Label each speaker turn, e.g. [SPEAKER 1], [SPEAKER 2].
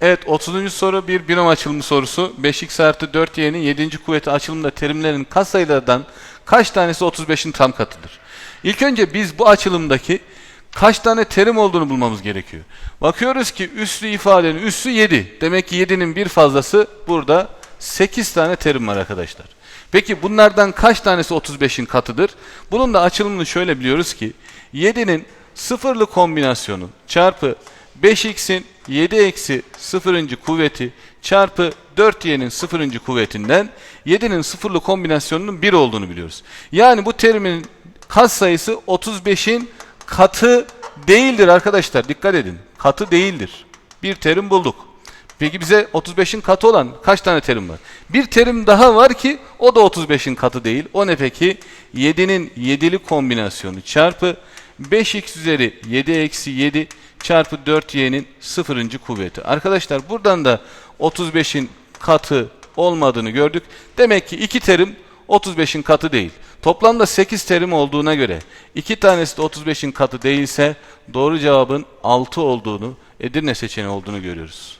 [SPEAKER 1] Evet 30. soru bir binom açılımı sorusu. 5x artı 4y'nin 7. kuvveti açılımında terimlerin katsayılardan kaç tanesi 35'in tam katıdır? İlk önce biz bu açılımdaki kaç tane terim olduğunu bulmamız gerekiyor. Bakıyoruz ki üslü ifadenin üssü 7. Demek ki 7'nin bir fazlası burada 8 tane terim var arkadaşlar. Peki bunlardan kaç tanesi 35'in katıdır? Bunun da açılımını şöyle biliyoruz ki 7'nin sıfırlı kombinasyonu çarpı 5x'in 7 eksi 0. kuvveti çarpı 4y'nin 0. kuvvetinden 7'nin sıfırlı kombinasyonunun 1 olduğunu biliyoruz. Yani bu terimin katsayısı 35'in katı değildir arkadaşlar. Dikkat edin. Katı değildir. Bir terim bulduk. Peki bize 35'in katı olan kaç tane terim var? Bir terim daha var ki o da 35'in katı değil. O ne peki? 7'nin 7'li kombinasyonu çarpı 5x üzeri 7 eksi 7 çarpı 4y'nin 0. kuvveti. Arkadaşlar buradan da 35'in katı olmadığını gördük. Demek ki iki terim 35'in katı değil. Toplamda 8 terim olduğuna göre iki tanesi de 35'in katı değilse doğru cevabın 6 olduğunu, Edirne seçeneği olduğunu görüyoruz.